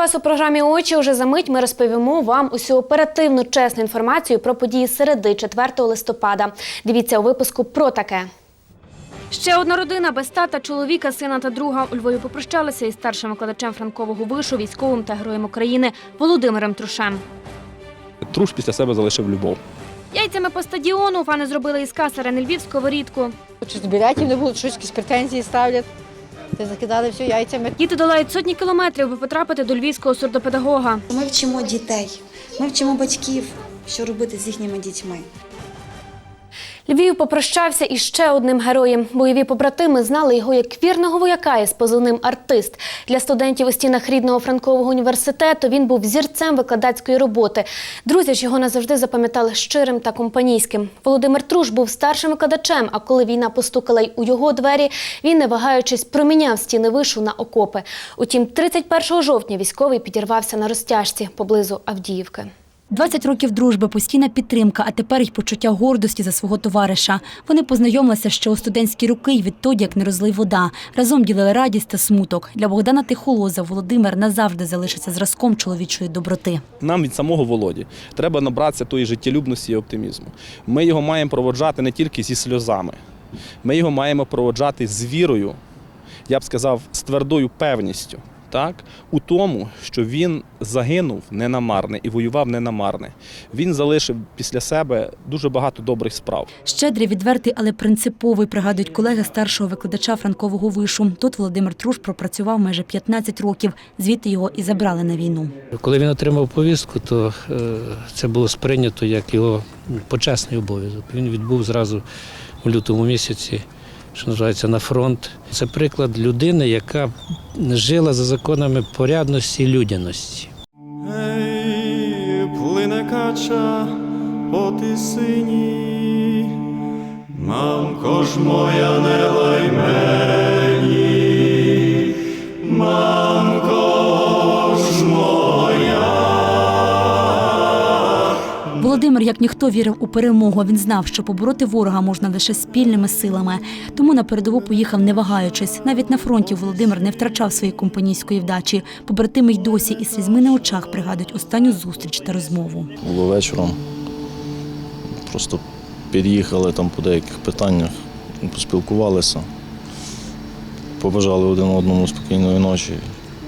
вас у програмі Очі. Уже за мить ми розповімо вам усю оперативну чесну інформацію про події середи 4 листопада. Дивіться у випуску про таке. Ще одна родина без тата, чоловіка, сина та друга у Львові попрощалися із старшим викладачем Франкового вишу, військовим та героєм України Володимиром Трушем. Труш після себе залишив любов. Яйцями по стадіону фани зробили із касаря на львівську ворітку. Чи з білетів не було, щось якісь претензії ставлять. Ти закидали всю яйцями. Діти долають сотні кілометрів, аби потрапити до львівського сурдопедагога. Ми вчимо дітей, ми вчимо батьків, що робити з їхніми дітьми. Львів попрощався із ще одним героєм. Бойові побратими знали його як вірного вояка із позивним артист. Для студентів у стінах рідного Франкового університету він був зірцем викладацької роботи. Друзі ж його назавжди запам'ятали щирим та компанійським. Володимир Труш був старшим викладачем. А коли війна постукала й у його двері, він, не вагаючись, проміняв стіни вишу на окопи. Утім, 31 жовтня військовий підірвався на розтяжці поблизу Авдіївки. 20 років дружби, постійна підтримка, а тепер й почуття гордості за свого товариша. Вони познайомилися ще у студентські роки й відтоді, як не розлий вода. Разом ділили радість та смуток. Для Богдана Тихолоза Володимир назавжди залишиться зразком чоловічої доброти. Нам від самого Володі треба набратися тої життєлюбності і оптимізму. Ми його маємо проводжати не тільки зі сльозами, ми його маємо проводжати з вірою, я б сказав, з твердою певністю. Так, у тому, що він загинув не на і воював не на. Він залишив після себе дуже багато добрих справ. Щедрий, відвертий, але принциповий, пригадують колеги старшого викладача Франкового вишу. Тут Володимир Труш пропрацював майже 15 років. Звідти його і забрали на війну. Коли він отримав повістку, то е, це було сприйнято як його почесний обов'язок. Він відбув зразу у лютому місяці, що називається, на фронт. Це приклад людини, яка жила за законами порядності і людяності. Ей, плине кача по тисині, мамко ж моя не лай Володимир, як ніхто, вірив у перемогу. Він знав, що побороти ворога можна лише спільними силами. Тому на передову поїхав, не вагаючись. Навіть на фронті Володимир не втрачав своєї компанійської вдачі. Побратими й досі із слізьми на очах пригадують останню зустріч та розмову. Було вечором. Просто під'їхали там по деяких питаннях, поспілкувалися, побажали один одному спокійної ночі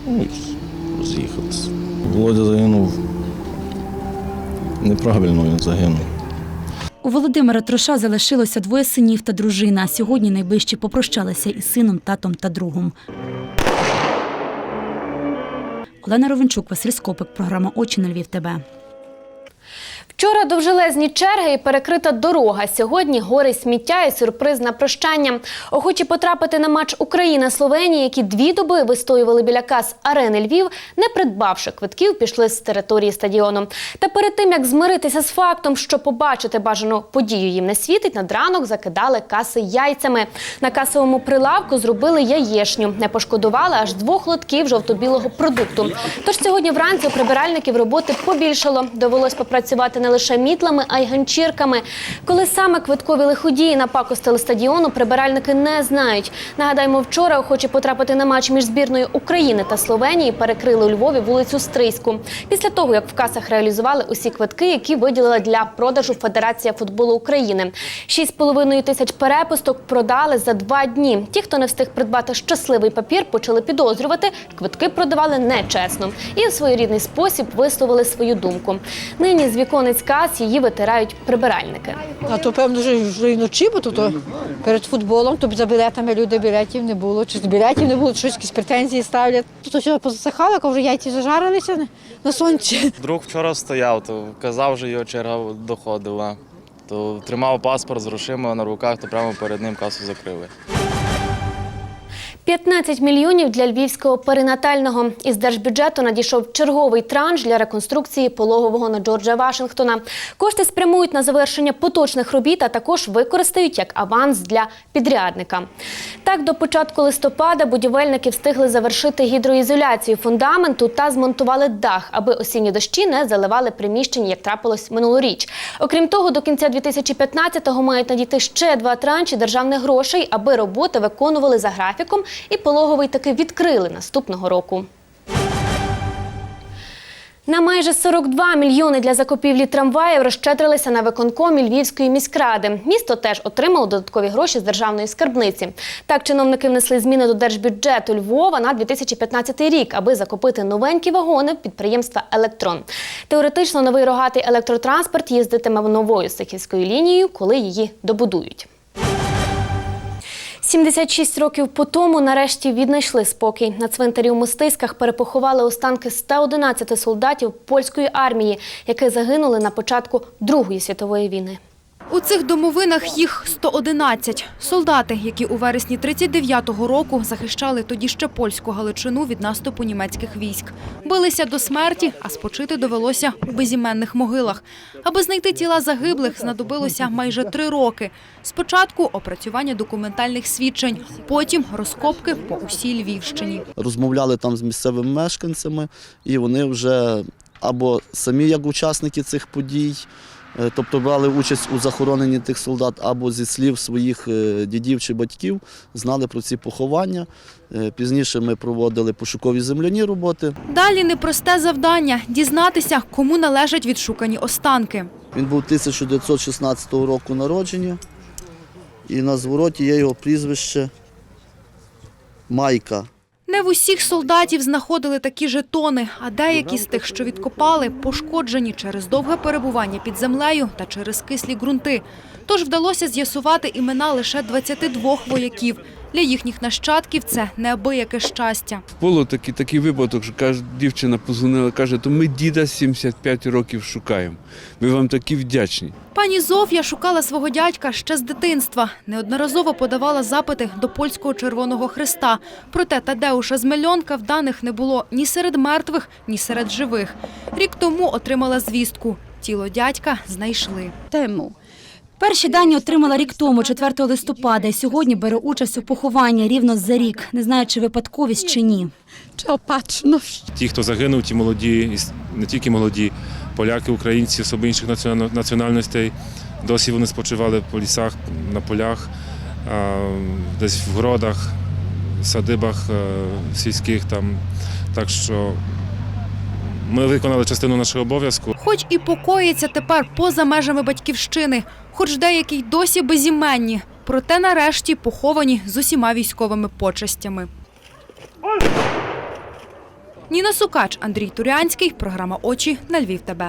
ну, і роз'їхалися. Володя загинув. Неправильно він загинув. У Володимира Троша залишилося двоє синів та дружина. Сьогодні найближчі попрощалися із сином, татом та другом. Олена Ровенчук, Василь Скопик, програма Очі на Львів. ТБ. Вчора довжелезні черги і перекрита дорога. Сьогодні гори сміття і сюрприз на прощання. Охочі потрапити на матч Україна-Словенія, які дві доби вистоювали біля кас арени Львів, не придбавши квитків, пішли з території стадіону. Та перед тим як змиритися з фактом, що побачити бажану подію їм не світить, над ранок закидали каси яйцями. На касовому прилавку зробили яєшню. Не пошкодували аж двох лотків жовто-білого продукту. Тож сьогодні вранці у прибиральників роботи побільшало. Довелось попрацювати не лише мітлами, а й ганчірками. Коли саме квиткові лиходії напакостили стадіону, прибиральники не знають. Нагадаємо, вчора охочі потрапити на матч між збірною України та Словенії перекрили у Львові вулицю Стрийську. Після того, як в касах реалізували усі квитки, які виділила для продажу Федерація футболу України. 6,5 тисяч перепусток продали за два дні. Ті, хто не встиг придбати щасливий папір, почали підозрювати, квитки продавали нечесно і в своєрідний спосіб висловили свою думку. Нині з віконець кас її витирають прибиральники. А то певно вже, вже і вночі, бо то, то перед футболом, то за білетами люди білетів не було. Чи з білетів не було, щось якісь претензії ставлять. То все позасихало, коли вже яйці зажарилися на- на сонці. Друг вчора стояв, то казав, що його черга доходила. То тримав паспорт з грошима на руках, то прямо перед ним касу закрили. 15 мільйонів для львівського перинатального. Із держбюджету надійшов черговий транш для реконструкції пологового на Джорджа Вашингтона. Кошти спрямують на завершення поточних робіт, а також використають як аванс для підрядника. Так, до початку листопада будівельники встигли завершити гідроізоляцію фундаменту та змонтували дах, аби осінні дощі не заливали приміщення, як трапилось минулоріч. Окрім того, до кінця 2015-го мають надійти ще два транші державних грошей, аби роботи виконували за графіком і пологовий таки відкрили наступного року. На майже 42 мільйони для закупівлі трамваїв розщедрилися на виконкомі Львівської міськради. Місто теж отримало додаткові гроші з державної скарбниці. Так, чиновники внесли зміни до держбюджету Львова на 2015 рік, аби закупити новенькі вагони в підприємства Електрон. Теоретично новий рогатий електротранспорт їздитиме новою Сихівською лінією, коли її добудують. 76 років по тому нарешті віднайшли спокій. На цвинтарі у Мостиськах перепоховали останки 111 солдатів польської армії, які загинули на початку Другої світової війни. У цих домовинах їх 111. Солдати, які у вересні 39-го року захищали тоді ще польську Галичину від наступу німецьких військ. Билися до смерті, а спочити довелося у безіменних могилах. Аби знайти тіла загиблих, знадобилося майже три роки. Спочатку опрацювання документальних свідчень, потім розкопки по усій Львівщині. розмовляли там з місцевими мешканцями, і вони вже або самі як учасники цих подій, тобто брали участь у захороненні тих солдат, або зі слів своїх е, дідів чи батьків знали про ці поховання. Е, Пізніше ми проводили пошукові земляні роботи. Далі непросте завдання – дізнатися, кому належать відшукані останки. Він був 1916 року народження, і на звороті є його прізвище Майка. Не в усіх солдатів знаходили такі жетони, а деякі з тих, що відкопали, пошкоджені через довге перебування під землею та через кислі ґрунти. Тож вдалося з'ясувати імена лише 22 вояків. Для їхніх нащадків це неабияке щастя. Було такий, такий випадок, що каже, дівчина позвонила, каже, то ми діда 75 років шукаємо. Ми вам такі вдячні. Пані Зофія шукала свого дядька ще з дитинства. Неодноразово подавала запити до польського Червоного Христа. Проте Тадеуша Змельонка в даних не було ні серед мертвих, ні серед живих. Рік тому отримала звістку. Тіло дядька знайшли. Тему. Перші дані отримала рік тому, 4 листопада, і сьогодні бере участь у похованні рівно за рік, не знаю, чи випадковість чи ні. Опачність? Ті, хто загинув, ті молоді, не тільки молоді, поляки, українці, особи інших національностей. Досі вони спочивали по лісах, на полях, десь в городах, садибах е, сільських там. Так що ми виконали частину нашого обов'язку. Хоч і покоїться тепер поза межами батьківщини, хоч деякі й досі безіменні, проте нарешті поховані з усіма військовими почестями. Ніна Сукач, Андрій Турянський, програма Очі на Львів ТБ.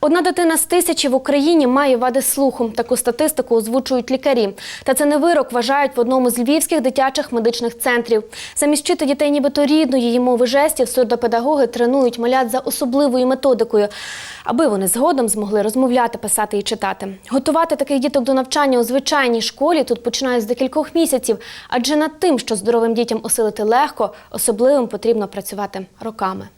Одна дитина з тисячі в Україні має вади слуху. Таку статистику озвучують лікарі. Та це не вирок, вважають в одному з львівських дитячих медичних центрів. Замість вчити дітей нібито рідної її мови жестів, сурдопедагоги тренують малят за особливою методикою, аби вони згодом змогли розмовляти, писати і читати. Готувати таких діток до навчання у звичайній школі тут починають з декількох місяців, адже над тим, що здоровим дітям осилити легко, особливим потрібно працювати роками.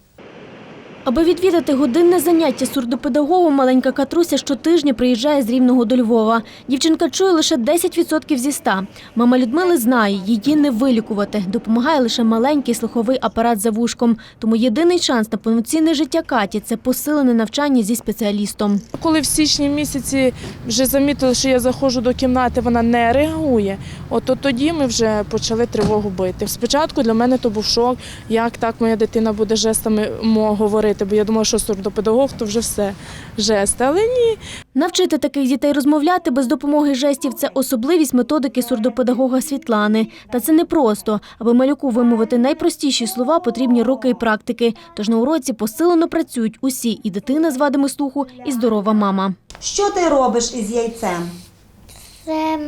Аби відвідати годинне заняття сурдопедагогом, маленька Катруся щотижня приїжджає з Рівного до Львова. Дівчинка чує лише 10% зі 100. Мама Людмили знає, її не вилікувати. Допомагає лише маленький слуховий апарат за вушком. Тому єдиний шанс на повноцінне життя Каті – це посилене навчання зі спеціалістом. Коли в січні місяці вже замітили, що я заходжу до кімнати, вона не реагує. От, от тоді ми вже почали тривогу бити. Спочатку для мене то був шок, як так моя дитина буде жестами мо- говорити, бо я думала, що сурдопедагог то вже все жести. Але ні, Навчити таких дітей розмовляти без допомоги жестів – це особливість методики сурдопедагога Світлани. Та це не просто. Аби малюку вимовити найпростіші слова, потрібні роки і практики. Тож на уроці посилено працюють усі – і дитина з вадами слуху, і здорова мама. Що ти робиш із яйцем? Це.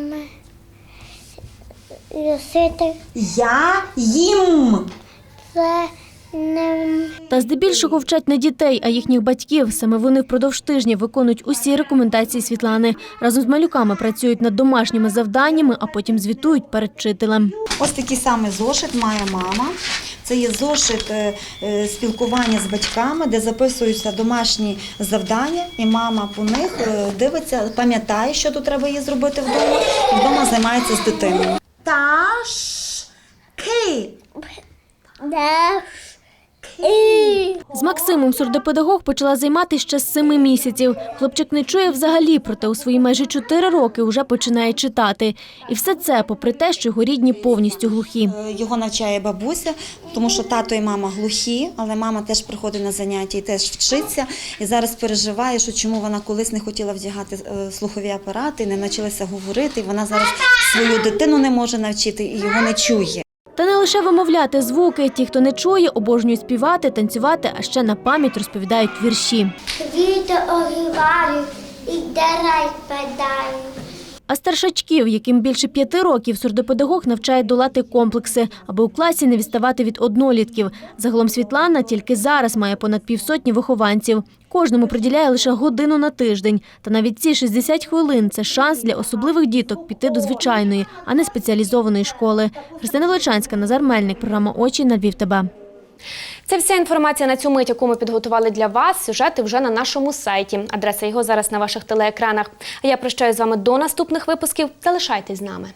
Я їм. Це Та здебільшого вчать не дітей, а їхніх батьків. Саме вони впродовж тижня виконують усі рекомендації Світлани. Разом з малюками працюють над домашніми завданнями, а потім звітують перед вчителем. Ось такий самий зошит має мама. Це є зошит е, е, спілкування з батьками, де записуються домашні завдання, і мама по них е, дивиться, пам'ятає, що тут треба їй зробити вдома, і вдома займається з дитиною. Таш ки. З Максимом сурдопедагог почала займатися ще з семи місяців. Хлопчик не чує взагалі, проте у свої майже чотири роки вже починає читати. І все це попри те, що його рідні повністю глухі. Е, Його навчає бабуся, тому що тато і мама глухі, але мама теж приходить на заняття і теж вчиться. І зараз переживає, що чому вона колись не хотіла вдягати е, слухові апарати, не навчилася говорити. І вона зараз свою дитину не може навчити і його не чує. Та не лише вимовляти звуки. Ті, хто не чує, обожнюють співати, танцювати, а ще на пам'ять розповідають вірші. Квіти огівають і дерев падають. А старшачків, яким більше п'яти років, сурдопедагог навчає долати комплекси, аби у класі не відставати від однолітків. Загалом Світлана тільки зараз має понад півсотні вихованців. Кожному приділяє лише годину на тиждень. Та навіть ці 60 хвилин це шанс для особливих діток піти до звичайної, а не спеціалізованої школи. Христина Величанська, Назар Мельник, програма Очі на Львів. ТБ. Це вся інформація на цю мить, яку ми підготували для вас. Сюжети вже на нашому сайті. Адреса його зараз на ваших телеекранах. А я прощаюсь з вами до наступних випусків. Залишайтесь з нами.